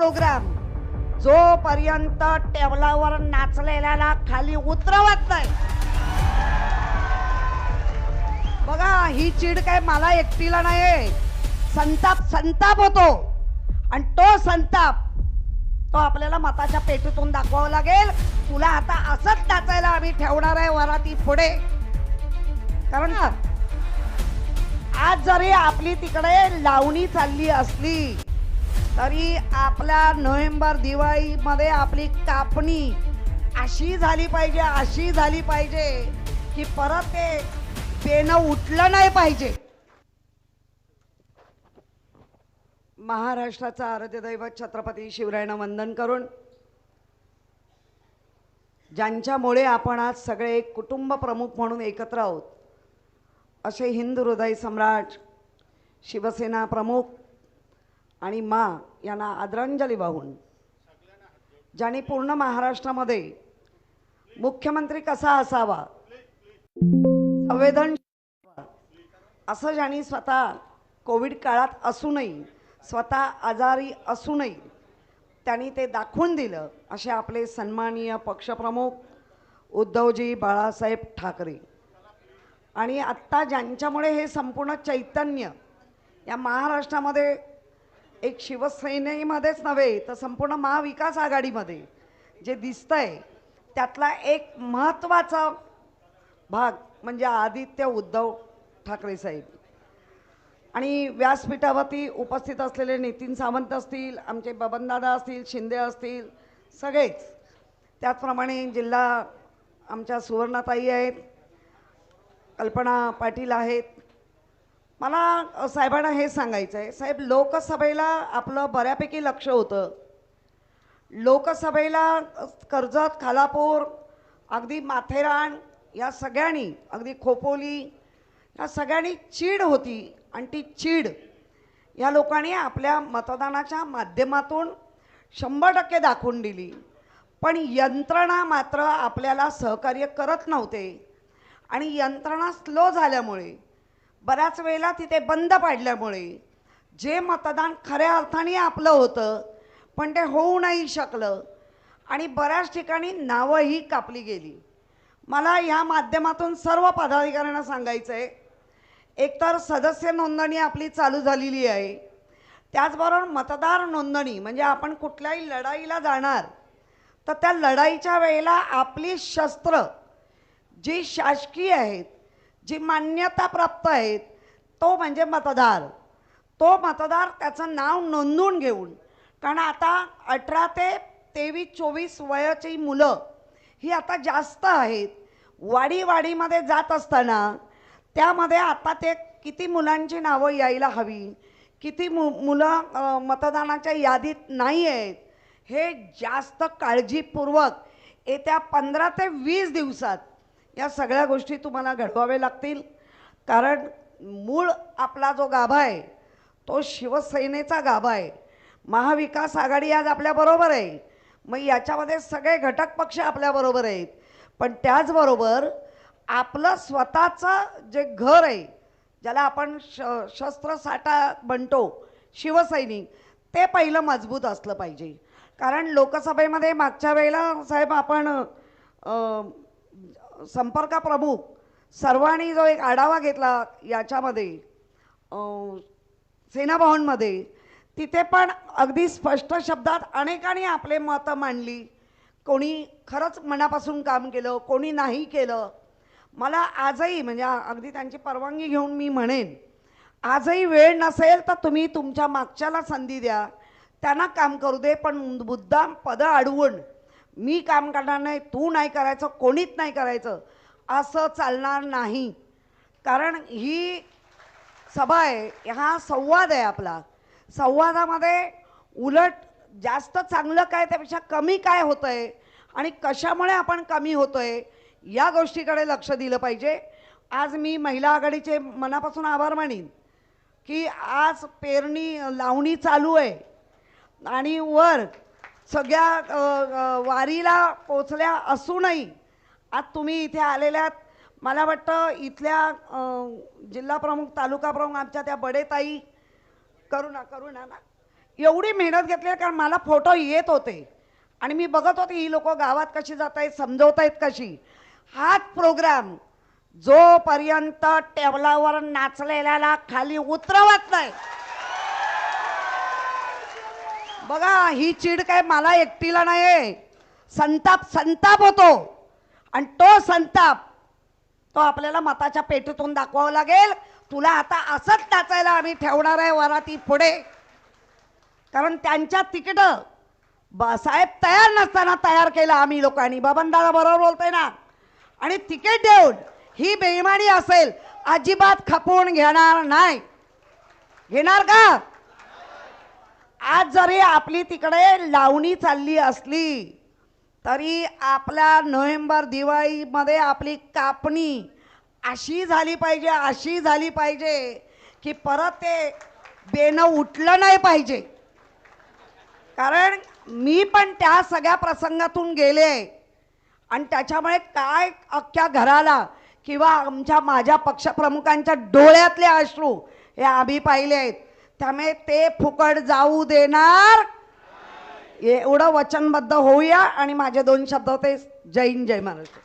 Programme जोपर्यंत टेबलावर नाचलेल्याला खाली उतरवत नाही. बघा ही चीड काय मला एकटीला नाही संताप संताप होतो. आणि तो संताप तो आपल्याला मताच्या पेटीतून दाखवावा लागेल. तुला आता असंच नाचायला आम्ही ठेवणार आहे वराती पुढे. कारण आज जरी आपली तिकडे लावणी चालली असली तरी आपल्या नोव्हेंबर दिवाळीमध्ये आपली कापणी अशी झाली पाहिजे अशी झाली पाहिजे की परत ते पेनं उठलं नाही पाहिजे. महाराष्ट्राचा आराध्यदैवत छत्रपती शिवरायांना वंदन करून ज्यांच्यामुळे आपण आज सगळे एक कुटुंब प्रमुख म्हणून एकत्र आहोत असे हिंदू हृदय सम्राट शिवसेना प्रमुख आणि मा यांना आदरांजली वाहून. ज्यांनी पूर्ण महाराष्ट्रामध्ये मुख्यमंत्री कसा असावा संवेदन असं ज्यांनी स्वतः कोविड काळात असूनही स्वतः आजारी असूनही त्यांनी ते दाखवून दिलं असे आपले सन्माननीय पक्षप्रमुख उद्धवजी बाळासाहेब ठाकरे. आणि आत्ता ज्यांच्यामुळे हे संपूर्ण चैतन्य या महाराष्ट्रामध्ये एक शिवसेनेमध्येच नव्हे तर संपूर्ण महाविकास आघाडीमध्ये जे दिसतंय त्यातला एक महत्त्वाचा भाग म्हणजे आदित्य उद्धव ठाकरे साहेब. आणि व्यासपीठावरती उपस्थित असलेले नितीन सावंत असतील आमचे बबनदादा असतील शिंदे असतील सगळेच. त्याचप्रमाणे जिल्हा आमच्या सुवर्णाताई आहेत कल्पना पाटील आहेत मला साहेबांना हे सांगायचं आहे साहेब लोकसभेला आपलं बऱ्यापैकी लक्ष होतं. लोकसभेला कर्जत खालापूर अगदी माथेरान या सगळ्यांनी अगदी खोपोली या सगळ्यांनी चीड होती. आणि ती चीड या लोकांनी आपल्या मतदानाच्या माध्यमातून शंभर टक्के दाखवून दिली. पण यंत्रणा मात्र आपल्याला सहकार्य करत नव्हते. आणि यंत्रणा स्लो झाल्यामुळे बऱ्याच वेळेला तिथे बंद पाडल्यामुळे जे मतदान खऱ्या अर्थाने आपलं होतं पण ते होऊ नाही शकलं. आणि बऱ्याच ठिकाणी नावंही कापली गेली. मला ह्या माध्यमातून सर्व पदाधिकाऱ्यांना सांगायचं आहे एकतर सदस्य नोंदणी आपली चालू झालेली आहे. त्याचबरोबर मतदार नोंदणी म्हणजे आपण कुठल्याही लढाईला जाणार तर त्या लढाईच्या वेळेला आपली शस्त्र जी शासकीय आहेत जी मान्यता प्राप्त आहेत तो म्हणजे मतदार. तो मतदार त्याचं नाव नोंदवून घेऊन कारण आता अठरा ते तेवीस चोवीस वयाची मुलं ही आता जास्त आहेत. वाडी वाडीमध्ये जात असताना त्यामध्ये आता ते किती मुलांची नावं यायला हवी किती मु मुलं मतदानाच्या यादीत नाही आहेत हे जास्त काळजीपूर्वक येत्या पंधरा ते वीस दिवसात या सगळ्या गोष्टी तुम्हाला घडवाव्या लागतील. कारण मूळ आपला जो गाभा आहे तो शिवसेनेचा गाभा आहे. महाविकास आघाडी आज आपल्याबरोबर आहे. मग याच्यामध्ये सगळे घटक पक्ष आपल्याबरोबर आहेत. पण त्याचबरोबर आपलं स्वतःचं जे घर आहे ज्याला आपण श शस्त्रसाठा म्हणतो शिवसैनिक ते पहिलं मजबूत असलं पाहिजे. कारण लोकसभेमध्ये मागच्या वेळेला साहेब आपण संपर्क प्रमुख सर्वांनी जो एक आढावा घेतला याच्यामध्ये सेनाभवनमध्ये तिथे पण अगदी स्पष्ट शब्दात अनेकांनी आपले मतं मांडली. कोणी खरंच मनापासून काम केलं कोणी नाही केलं. मला आजही म्हणजे अगदी त्यांची परवानगी घेऊन मी म्हणेन आजही वेळ नसेल तर तुम्ही तुमच्या मागच्याला संधी द्या. त्यांना काम करू दे पण मुद्दाम पदं अडवून मी काम करणार नाही तू नाही करायचं कोणीच नाही करायचं असं चालणार नाही. कारण ही सभा आहे हा संवाद आहे आपला. संवादामध्ये उलट जास्त चांगलं काय त्यापेक्षा कमी काय होतं आहे आणि कशामुळे आपण कमी होतो आहे या गोष्टीकडे लक्ष दिलं पाहिजे. आज मी महिला आघाडीचे मनापासून आभार मानीन की आज पेरणी लावणी चालू आहे. आणि वर सगळ्या वारीला पोचल्या असूनही आज तुम्ही इथे आलेल्यात मला वाटतं इथल्या जिल्हाप्रमुख जिल्हा प्रमुख तालुका प्रमुख आमच्या त्या बडेताई करुणा करुणा ना एवढी मेहनत घेतली कारण मला फोटो येत होते. आणि मी बघत होते ही लोक गावात कशी जात आहेत समजवत आहेत कशी. हाच प्रोग्राम जोपर्यंत टेबलावर नाचलेल्याला खाली उतरवत नाही बघा ही चीड काय मला एकटीला नाही संताप संताप होतो. आणि तो संताप तो आपल्याला मताच्या पेटीतून दाखवावा लागेल. तुला आता असंच नाचायला आम्ही ठेवणार आहे वराती पुढे. कारण त्यांच्या तिकीट साहेब तयार नसताना तयार केलं आम्ही लोकांनी. बबनदादा बरोबर बोलतोय ना? आणि तिकीट देऊन ही बेईमानी असेल अजिबात खपवून घेणार नाही. घेणार का? आज जरी आपली तिकडे लावणी चालली असली तरी आपल्या नोव्हेंबर दिवाळीमध्ये आपली कापणी अशी झाली पाहिजे अशी झाली पाहिजे की परत ते बेनं उठलं नाही पाहिजे. कारण मी पण त्या सगळ्या प्रसंगातून गेले आणि त्याच्यामुळे काय अख्ख्या घराला किंवा आमच्या माझ्या पक्षप्रमुखांच्या डोळ्यातले अश्रू हे आम्ही पाहिले आहेत. त्यामुळे ते फुकट जाऊ देणार. एवढं वचनबद्ध होऊया आणि माझे दोन शब्द होते जैन जय महाराष्ट्र